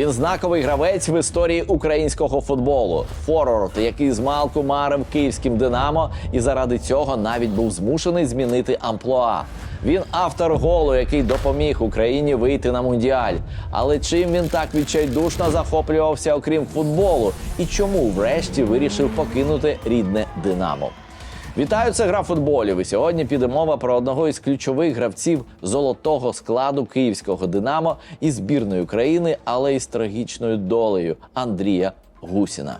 Він знаковий гравець в історії українського футболу. Форвард, який з малку марив київським Динамо, і заради цього навіть був змушений змінити амплуа. Він автор голу, який допоміг Україні вийти на мундіаль. Але чим він так відчайдушно захоплювався, окрім футболу, і чому врешті вирішив покинути рідне Динамо? Вітаю, це гра футболів. І сьогодні піде мова про одного із ключових гравців золотого складу київського Динамо і збірної України, але із трагічною долею Андрія Гусіна.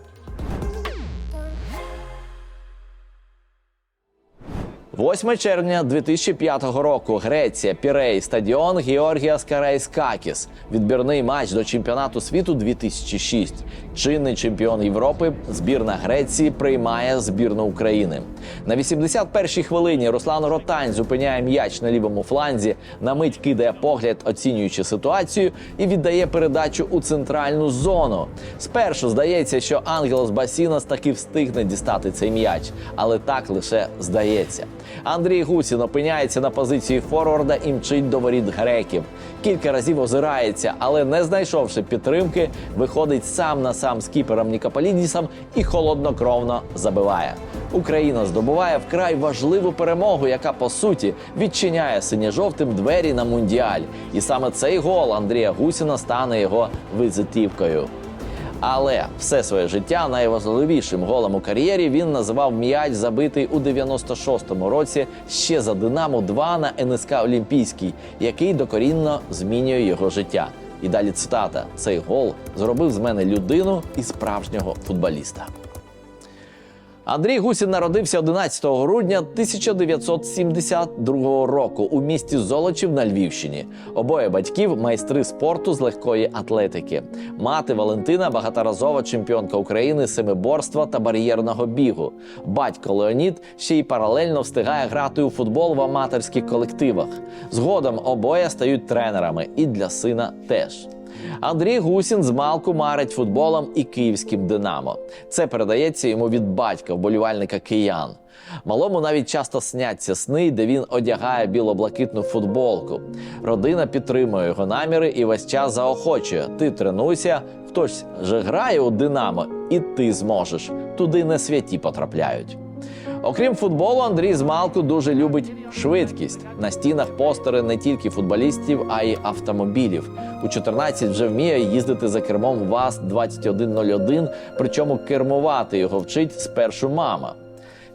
8 червня 2005 року Греція, Пірей, стадіон Георгіас Карайскакіс. Відбірний матч до чемпіонату світу 2006. Чинний чемпіон Європи, збірна Греції приймає збірну України. На 81-й хвилині Руслан Ротань зупиняє м'яч на лівому фланзі, на мить кидає погляд, оцінюючи ситуацію, і віддає передачу у центральну зону. Спершу здається, що Ангелос Басінас таки встигне дістати цей м'яч, але так лише здається. Андрій Гусін опиняється на позиції форварда і мчить до воріт греків. Кілька разів озирається, але не знайшовши підтримки, виходить сам на сам з кіпером Нікополідісом і холоднокровно забиває. Україна здобуває вкрай важливу перемогу, яка по суті відчиняє синьо-жовтим двері на мундіаль. І саме цей гол Андрія Гусіна стане його визитівкою. Але все своє життя найважливішим голом у кар'єрі він називав м'яч, забитий у 96-му році ще за Динамо 2 на НСК Олімпійський, який докорінно змінює його життя. І далі цитата: цей гол зробив з мене людину і справжнього футболіста. Андрій Гусін народився 11 грудня 1972 року у місті Золочів на Львівщині. Обоє батьків майстри спорту з легкої атлетики. Мати Валентина багаторазова чемпіонка України семиборства та бар'єрного бігу. Батько Леонід ще й паралельно встигає грати у футбол в аматорських колективах. Згодом обоє стають тренерами, і для сина теж. Андрій Гусін з малку марить футболом і київським Динамо. Це передається йому від батька, вболівальника киян. Малому навіть часто сняться сни, де він одягає біло-блакитну футболку. Родина підтримує його наміри і весь час заохочує: ти тренуйся, хтось же грає у Динамо, і ти зможеш. Туди не святі потрапляють. Окрім футболу, Андрій Змалку дуже любить швидкість. На стінах постери не тільки футболістів, а й автомобілів. У 14 вже вміє їздити за кермом ВАЗ 2101, причому кермувати його вчить спершу мама.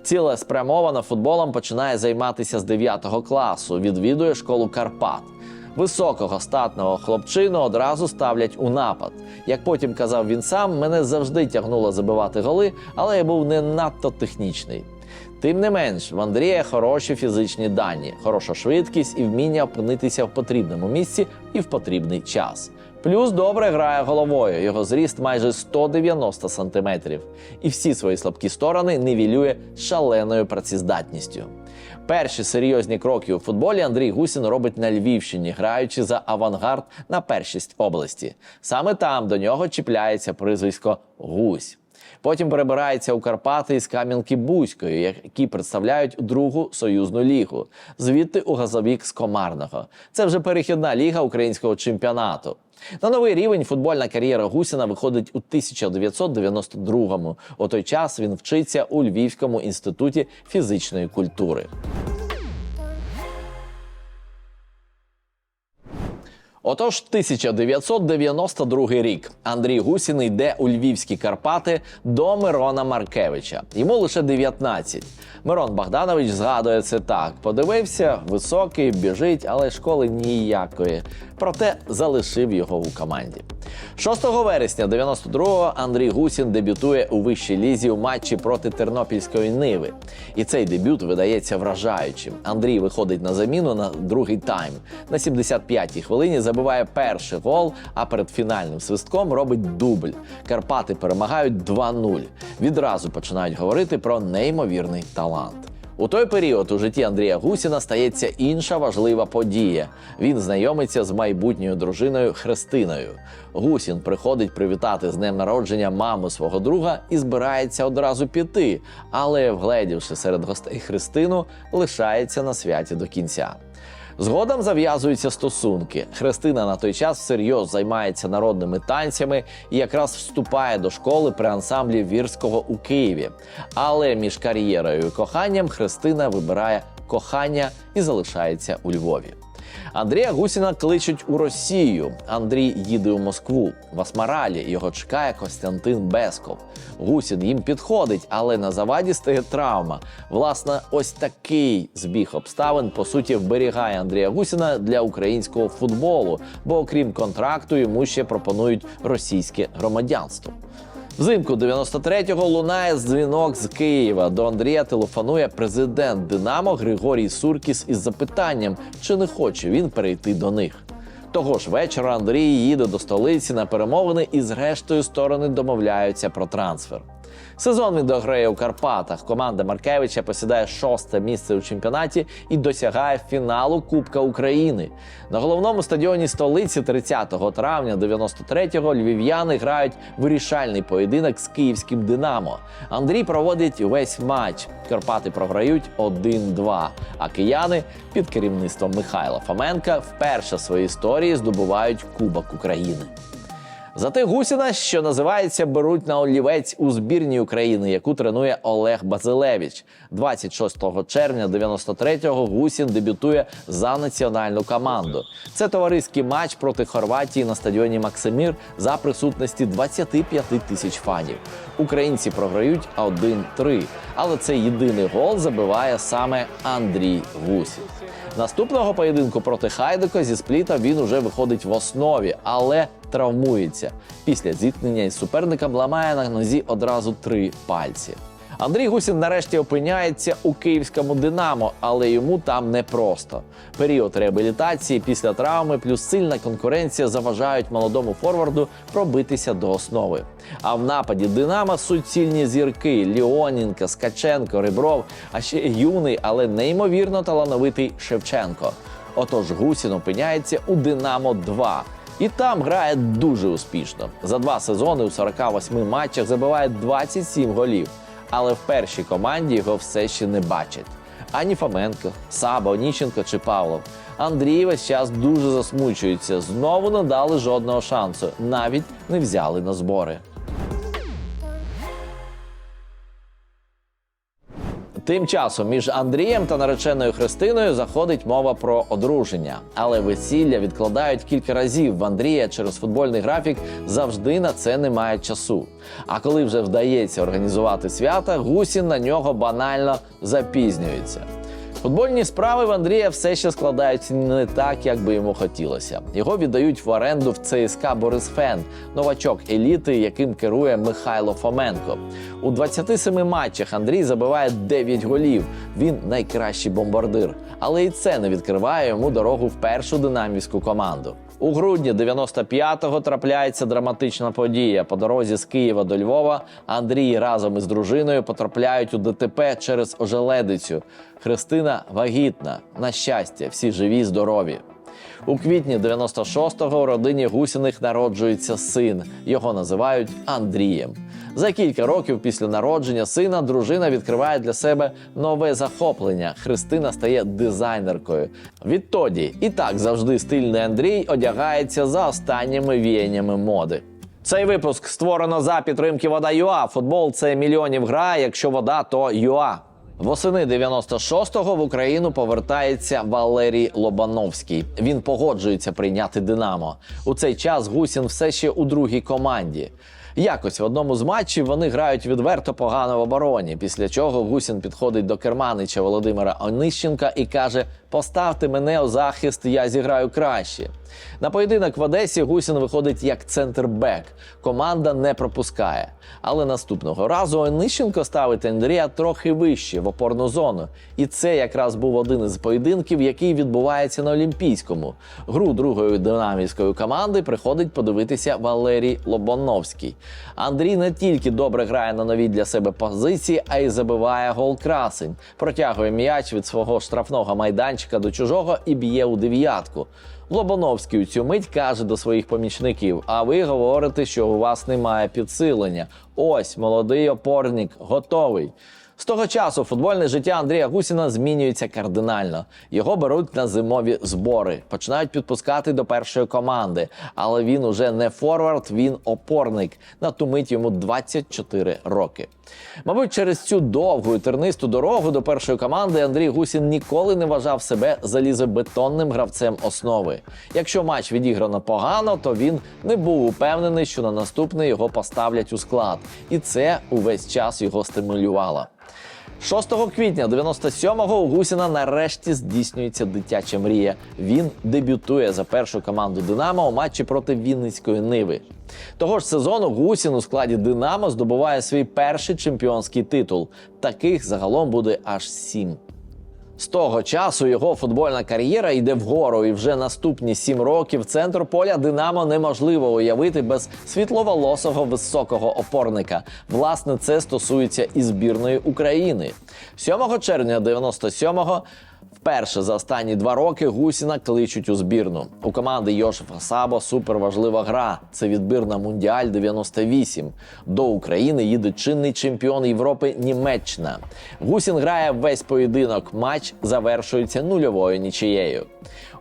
Цілеспрямовано футболом починає займатися з 9 класу. Відвідує школу Карпат. Високого статного хлопчину одразу ставлять у напад. Як потім казав він сам, мене завжди тягнуло забивати голи, але я був не надто технічний. Тим не менш, в Андрія хороші фізичні дані, хороша швидкість і вміння опинитися в потрібному місці і в потрібний час. Плюс добре грає головою. Його зріст майже 190 сантиметрів. І всі свої слабкі сторони нівелює шаленою працездатністю. Перші серйозні кроки у футболі Андрій Гусін робить на Львівщині, граючи за авангард на першість області. Саме там до нього чіпляється призвисько Гусь. Потім перебирається у Карпати із Кам'янки Бузької, які представляють другу союзну лігу. Звідти у газовік з Комарного. Це вже перехідна ліга українського чемпіонату. На новий рівень футбольна кар'єра Гусіна виходить у 1992-му. У той час він вчиться у Львівському інституті фізичної культури. Отож, 1992 рік Андрій Гусін йде у львівські Карпати до Мирона Маркевича. Йому лише 19. Мирон Богданович згадує це так: подивився, високий, біжить, але школи ніякої. Проте залишив його у команді. 6 вересня 92-го Андрій Гусін дебютує у вищій лізі у матчі проти Тернопільської Ниви. І цей дебют видається вражаючим. Андрій виходить на заміну на другий тайм. На 75-й хвилині забиває перший гол, а перед фінальним свистком робить дубль. Карпати перемагають 2-0. Відразу починають говорити про неймовірний талант. У той період у житті Андрія Гусіна стається інша важлива подія. Він знайомиться з майбутньою дружиною Христиною. Гусін приходить привітати з днем народження маму свого друга і збирається одразу піти, але, вгледівши серед гостей Христину, лишається на святі до кінця. Згодом зав'язуються стосунки. Христина на той час всерйоз займається народними танцями і якраз вступає до школи при ансамблі Вірського у Києві. Але між кар'єрою і коханням Христина вибирає кохання і залишається у Львові. Андрія Гусіна кличуть у Росію. Андрій їде у Москву. В Асмаралі його чекає Костянтин Бесков. Гусін їм підходить, але на заваді стає травма. Власне, ось такий збіг обставин по суті вберігає Андрія Гусіна для українського футболу, бо окрім контракту йому ще пропонують російське громадянство. Взимку 93-го лунає дзвінок з Києва. До Андрія телефонує президент Динамо Григорій Суркіс із запитанням, чи не хоче він перейти до них. Того ж вечора Андрій їде до столиці на перемовини і зрештою сторони домовляються про трансфер. Сезон він дограє у Карпатах. Команда Маркевича посідає шосте місце у чемпіонаті і досягає фіналу Кубка України. На головному стадіоні столиці 30 травня 93-го львів'яни грають вирішальний поєдинок з київським Динамо. Андрій проводить весь матч. Карпати програють 1-2. А кияни під керівництвом Михайла Фоменка вперше в своїй історії здобувають Кубок України. Зате Гусіна, що називається, беруть на олівець у збірній України, яку тренує Олег Базилевич. 26 червня 93-го Гусін дебютує за національну команду. Це товариський матч проти Хорватії на стадіоні Максимір за присутності 25 тисяч фанів. Українці програють 1-3, але цей єдиний гол забиває саме Андрій Гусін. Наступного поєдинку проти Хайдека зі спліта він уже виходить в основі, але травмується. Після зіткнення із суперником ламає на нозі одразу три пальці. Андрій Гусін нарешті опиняється у київському Динамо, але йому там непросто. Період реабілітації після травми плюс сильна конкуренція заважають молодому форварду пробитися до основи. А в нападі Динамо суцільні зірки Ліонінка, Скаченко, Рибров, а ще юний, але неймовірно талановитий Шевченко. Отож Гусін опиняється у Динамо 2 і там грає дуже успішно. За два сезони у 48 матчах забиває 27 голів. Але в першій команді його все ще не бачать. Ані Фоменко, Саба, Оніщенко чи Павлов. Андрій весь час дуже засмучується. Знову не дали жодного шансу, навіть не взяли на збори. Тим часом між Андрієм та нареченою Христиною заходить мова про одруження, але весілля відкладають кілька разів. В Андрія через футбольний графік завжди на це немає часу. А коли вже вдається організувати свята, Гусін на нього банально запізнюється. Футбольні справи в Андрія все ще складаються не так, як би йому хотілося. Його віддають в оренду в ЦСКА Борисфен, новачок еліти, яким керує Михайло Фоменко. У 27 матчах Андрій забиває 9 голів. Він найкращий бомбардир. Але і це не відкриває йому дорогу в першу динамівську команду. У грудні 95-го трапляється драматична подія. По дорозі з Києва до Львова Андрій разом із дружиною потрапляють у ДТП через ожеледицю. Христина вагітна. На щастя, всі живі, здорові. У квітні 96-го у родині Гусіних народжується син. Його називають Андрієм. За кілька років після народження сина дружина відкриває для себе нове захоплення. Христина стає дизайнеркою. Відтоді і так завжди стильний Андрій одягається за останніми віяннями моди. Цей випуск створено за підтримки вода ЮА. Футбол це мільйонів гра. Якщо вода, то ЮА. Восени 96-го в Україну повертається Валерій Лобановський. Він погоджується прийняти Динамо. У цей час Гусін все ще у другій команді. Якось в одному з матчів вони грають відверто погано в обороні. Після чого Гусін підходить до керманича Володимира Онищенка і каже: Поставте мене у захист, я зіграю краще. На поєдинок в Одесі Гусін виходить як центр-бек. Команда не пропускає. Але наступного разу Онищенко ставить Андрія трохи вище в опорну зону. І це якраз був один із поєдинків, який відбувається на Олімпійському. Гру другої динамівської команди приходить подивитися Валерій Лобановський. Андрій не тільки добре грає на новій для себе позиції, а й забиває гол красень. Протягує м'яч від свого штрафного майданчика до чужого і б'є у дев'ятку. Лобановський у цю мить каже до своїх помічників: А ви говорите, що у вас немає підсилення. Ось молодий опорник, готовий. З того часу футбольне життя Андрія Гусіна змінюється кардинально. Його беруть на зимові збори, починають підпускати до першої команди. Але він уже не форвард, він опорник. На ту мить йому 24 роки. Мабуть, через цю довгу і тернисту дорогу до першої команди Андрій Гусін ніколи не вважав себе залізобетонним гравцем основи. Якщо матч відіграно погано, то він не був упевнений, що на наступний його поставлять у склад, і це увесь час його стимулювало. 6 квітня 97-го у Гусіна нарешті здійснюється дитяча мрія. Він дебютує за першу команду Динамо у матчі проти Вінницької Ниви. Того ж сезону Гусін у складі Динамо здобуває свій перший чемпіонський титул. Таких загалом буде аж сім. З того часу його футбольна кар'єра йде вгору, і вже наступні сім років центр поля Динамо неможливо уявити без світловолосого високого опорника. Власне, це стосується і збірної України. 7 червня 97-го Вперше за останні два роки Гусіна кличуть у збірну. У команди Йошефа Сабо суперважлива гра. Це відбір на Мундіаль 98. До України їде чинний чемпіон Європи Німеччина. Гусін грає весь поєдинок. Матч завершується нульовою нічиєю.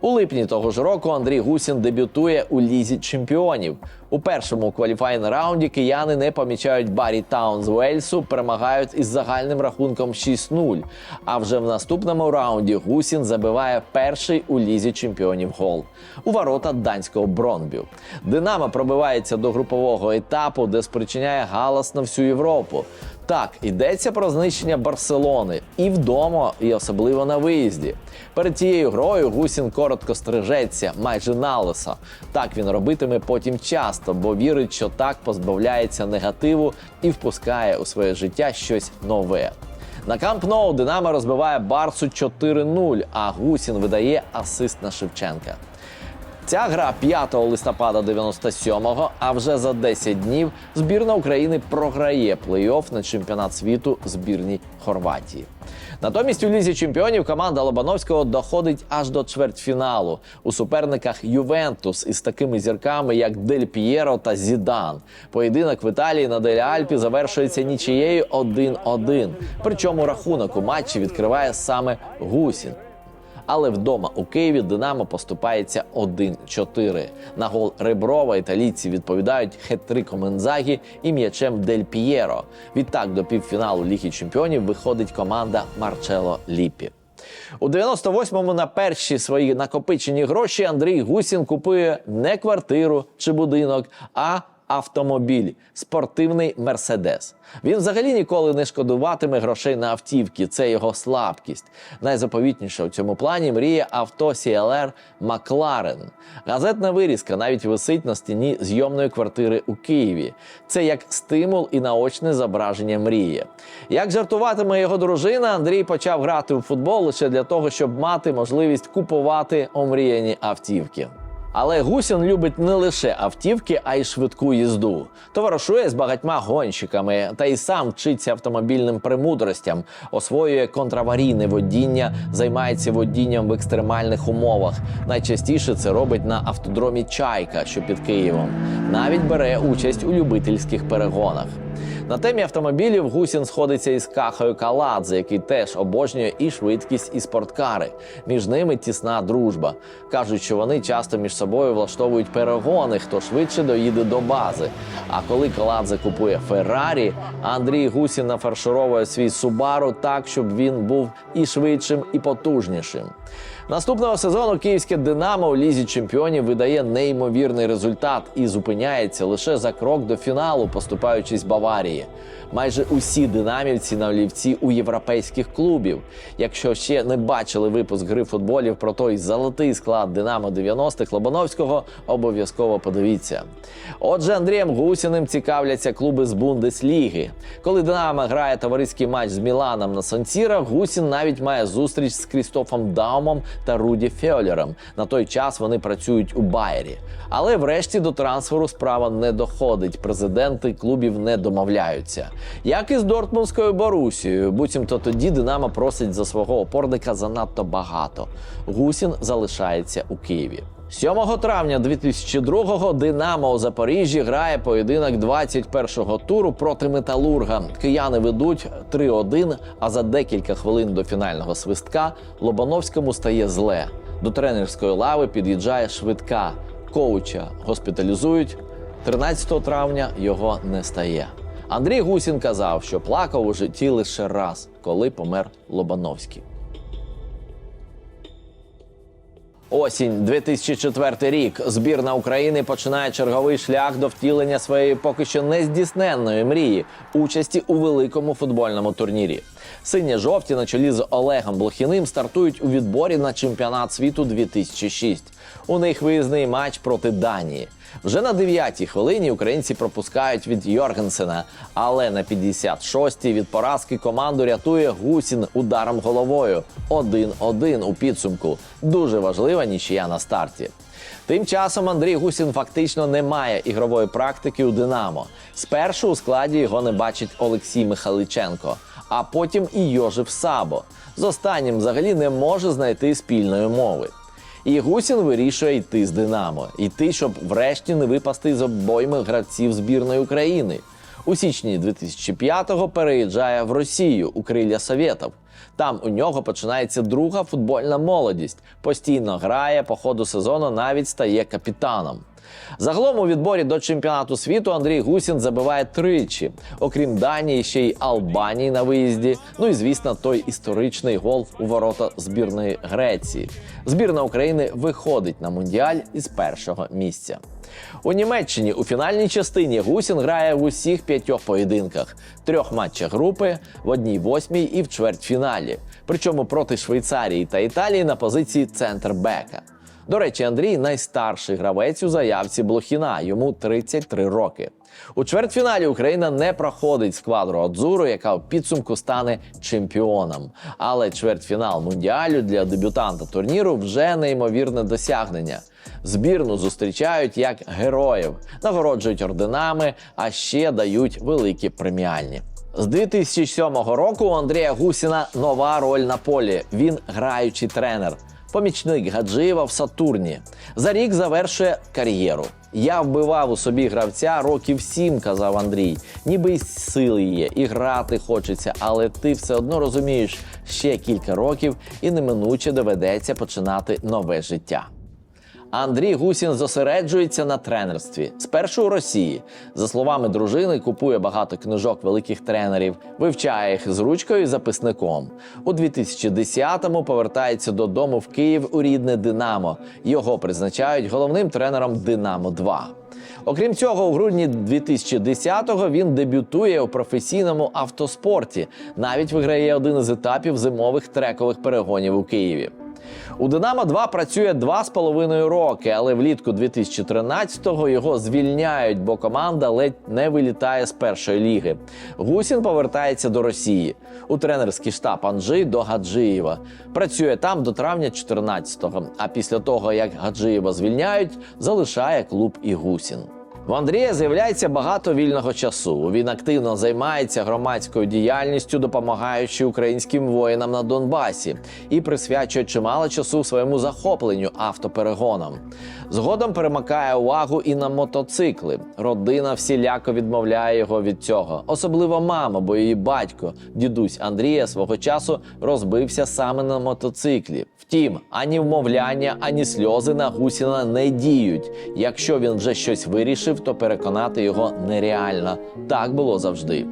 У липні того ж року Андрій Гусін дебютує у лізі чемпіонів. У першому кваліфайн раунді кияни не помічають Барі Таун з Уельсу, перемагають із загальним рахунком 6-0. А вже в наступному раунді Гусін забиває перший у лізі чемпіонів гол у ворота данського Бронбю. Динамо пробивається до групового етапу, де спричиняє галас на всю Європу. Так, йдеться про знищення Барселони і вдома, і особливо на виїзді. Перед цією грою Гусін коротко стрижеться, майже налисо. Так він робитиме потім часто, бо вірить, що так позбавляється негативу і впускає у своє життя щось нове. На Камп Ноу Динамо розбиває Барсу 4-0, а Гусін видає асист на Шевченка. Ця гра 5 листопада 97-го, а вже за 10 днів збірна України програє плей-офф на чемпіонат світу збірній Хорватії. Натомість у лізі чемпіонів команда Лобановського доходить аж до чвертьфіналу у суперниках Ювентус із такими зірками, як Дель П'єро та Зідан. Поєдинок в Італії на Дель Альпі завершується нічією 1-1. Причому рахунок у матчі відкриває саме Гусін. Але вдома у Києві Динамо поступається 1-4. На гол Реброва італійці відповідають хет-триком Інзагі і м'ячем Дель П'єро. Відтак до півфіналу Ліги Чемпіонів виходить команда Марчело Ліпі. У 98-му на перші свої накопичені гроші Андрій Гусін купує не квартиру чи будинок, а автомобіль спортивний мерседес. Він взагалі ніколи не шкодуватиме грошей на автівки. Це його слабкість. Найзаповітніша у цьому плані мріє авто CLR Макларен. Газетна вирізка навіть висить на стіні зйомної квартири у Києві. Це як стимул і наочне зображення мрії. Як жартуватиме його дружина, Андрій почав грати у футбол лише для того, щоб мати можливість купувати омріяні автівки. Але Гусін любить не лише автівки, а й швидку їзду. Товаришує з багатьма гонщиками та й сам вчиться автомобільним премудростям, освоює контраварійне водіння, займається водінням в екстремальних умовах. Найчастіше це робить на автодромі Чайка, що під Києвом. Навіть бере участь у любительських перегонах. На темі автомобілів Гусін сходиться із Кахою Каладзе, який теж обожнює і швидкість, і спорткари. Між ними тісна дружба. Кажуть, що вони часто між собою влаштовують перегони, хто швидше доїде до бази. А коли Каладзе купує Феррарі, Андрій Гусін нафаршировує свій Субару так, щоб він був і швидшим, і потужнішим. Наступного сезону київське Динамо у лізі чемпіонів видає неймовірний результат і зупиняється лише за крок до фіналу, поступаючись Баварії. Майже усі динамівці на олівці у європейських клубів. Якщо ще не бачили випуск гри футболів про той золотий склад Динамо 90-х Лобановського, обов'язково подивіться. Отже, Андрієм Гусіним цікавляться клуби з Бундесліги. Коли Динамо грає товариський матч з Міланом на Сан-Сіро, Гусін навіть має зустріч з Крістофом Даумом та Руді Фьолером. На той час вони працюють у Байері. Але врешті до трансферу справа не доходить. Президенти клубів не домовляються. Як і з Дортмундською Борусією, буцімто тоді Динамо просить за свого опорника занадто багато. Гусін залишається у Києві. 7 травня 2002-го Динамо у Запоріжжі грає поєдинок 21-го туру проти Металурга. Кияни ведуть 3-1, а за декілька хвилин до фінального свистка Лобановському стає зле. До тренерської лави під'їжджає швидка. Коуча госпіталізують. 13 травня його не стає. Андрій Гусін казав, що плакав у житті лише раз, коли помер Лобановський. Осінь 2004 рік. Збірна України починає черговий шлях до втілення своєї поки що нездійсненної мрії участі у великому футбольному турнірі. Сині-жовті на чолі з Олегом Блохіним стартують у відборі на чемпіонат світу 2006. У них виїзний матч проти Данії. Вже на 9-й хвилині українці пропускають від Йоргенсена, але на 56-й від поразки команду рятує Гусін ударом головою. 1-1 у підсумку. Дуже важлива нічия на старті. Тим часом Андрій Гусін фактично не має ігрової практики у Динамо. Спершу у складі його не бачить Олексій Михайличенко, а потім і Йожив Сабо. З останнім взагалі не може знайти спільної мови. І Гусін вирішує йти з Динамо, йти, щоб врешті не випасти з обойми гравців збірної України. У січні 2005-го переїжджає в Росію у крилля Совєтів. Там у нього починається друга футбольна молодість. Постійно грає по ходу сезону, навіть стає капітаном. Загалом у відборі до чемпіонату світу Андрій Гусін забиває тричі, окрім Данії, ще й Албанії на виїзді. Ну і звісно, той історичний гол у ворота збірної Греції. Збірна України виходить на мундіаль із першого місця. У Німеччині у фінальній частині Гусін грає в усіх п'ятьох поєдинках, трьох матчах групи, в одній восьмій і в чвертьфіналі. Причому проти Швейцарії та Італії на позиції центр-бека. До речі, Андрій найстарший гравець у заявці Блохіна, йому 33 роки. У чвертьфіналі Україна не проходить сквадру Адзуру, яка у підсумку стане чемпіоном. Але чвертьфінал мундіалю для дебютанта турніру вже неймовірне досягнення. Збірну зустрічають як героїв, нагороджують орденами, а ще дають великі преміальні. З 2007 року у Андрія Гусіна нова роль на полі. Він граючий тренер помічник Гаджиєва в Сатурні. За рік завершує кар'єру. Я вбивав у собі гравця років сім, казав Андрій. Ніби й сили є, і грати хочеться, але ти все одно розумієш ще кілька років і неминуче доведеться починати нове життя. Андрій Гусін зосереджується на тренерстві. Спершу у Росії. За словами дружини, купує багато книжок великих тренерів, вивчає їх з ручкою і записником. У 2010-му повертається додому в Київ у рідне Динамо. Його призначають головним тренером Динамо 2 Окрім цього, у грудні 2010-го він дебютує у професійному автоспорті. Навіть виграє один із етапів зимових трекових перегонів у Києві. У Динамо 2 працює два з половиною роки, але влітку 2013-го його звільняють, бо команда ледь не вилітає з першої ліги. Гусін повертається до Росії у тренерський штаб Анжи до Гаджиєва. Працює там до травня 14-го, А після того, як Гаджиєва звільняють, залишає клуб і Гусін. В Андрія з'являється багато вільного часу. Він активно займається громадською діяльністю, допомагаючи українським воїнам на Донбасі, і присвячує чимало часу своєму захопленню автоперегоном. Згодом перемикає увагу і на мотоцикли. Родина всіляко відмовляє його від цього, особливо мама, бо її батько, дідусь Андрія, свого часу розбився саме на мотоциклі. Втім, ані вмовляння, ані сльози на Гусіна не діють. Якщо він вже щось вирішив, то переконати його нереально. Так було завжди.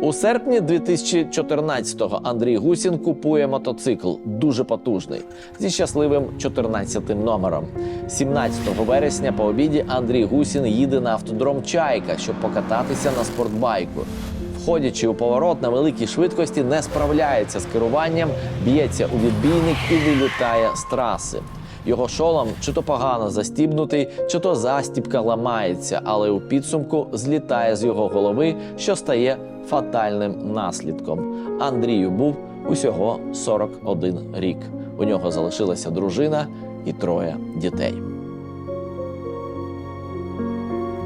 У серпні 2014-го Андрій Гусін купує мотоцикл дуже потужний зі щасливим 14-тим номером. 17 вересня по обіді Андрій Гусін їде на автодром Чайка, щоб покататися на спортбайку. Входячи у поворот на великій швидкості, не справляється з керуванням, б'ється у відбійник і вилітає з траси. Його шолом чи то погано застібнутий, чи то застібка ламається, але у підсумку злітає з його голови, що стає фатальним наслідком. Андрію був усього 41 рік. У нього залишилася дружина і троє дітей.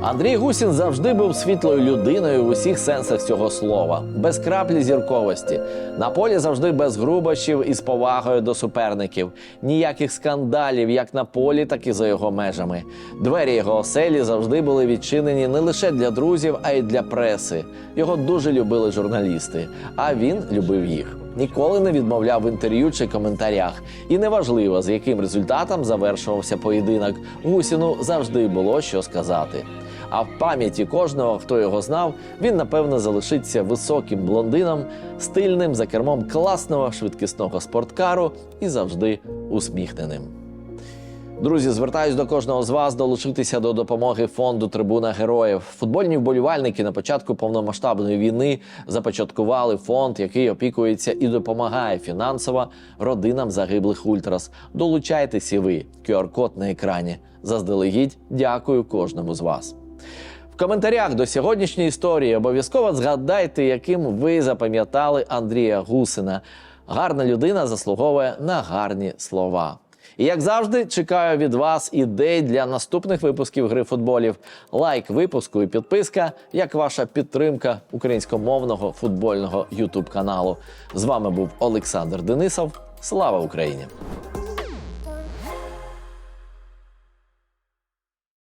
Андрій Гусін завжди був світлою людиною в усіх сенсах цього слова, без краплі зірковості. На полі завжди без грубощів і з повагою до суперників. Ніяких скандалів як на полі, так і за його межами. Двері його оселі завжди були відчинені не лише для друзів, а й для преси. Його дуже любили журналісти, а він любив їх. Ніколи не відмовляв в інтерв'ю чи коментарях. І неважливо, з яким результатом завершувався поєдинок. Гусіну завжди було що сказати. А в пам'яті кожного, хто його знав, він напевно залишиться високим блондином, стильним за кермом класного швидкісного спорткару і завжди усміхненим. Друзі, звертаюсь до кожного з вас долучитися до допомоги фонду Трибуна Героїв. Футбольні вболівальники на початку повномасштабної війни започаткували фонд, який опікується і допомагає фінансово родинам загиблих ультрас. Долучайтесь і ви. QR-код на екрані. Заздалегідь дякую кожному з вас. В коментарях до сьогоднішньої історії обов'язково згадайте, яким ви запам'ятали Андрія Гусина. Гарна людина заслуговує на гарні слова. І як завжди, чекаю від вас ідей для наступних випусків гри футболів. Лайк випуску і підписка, як ваша підтримка українськомовного футбольного ютуб каналу. З вами був Олександр Денисов. Слава Україні!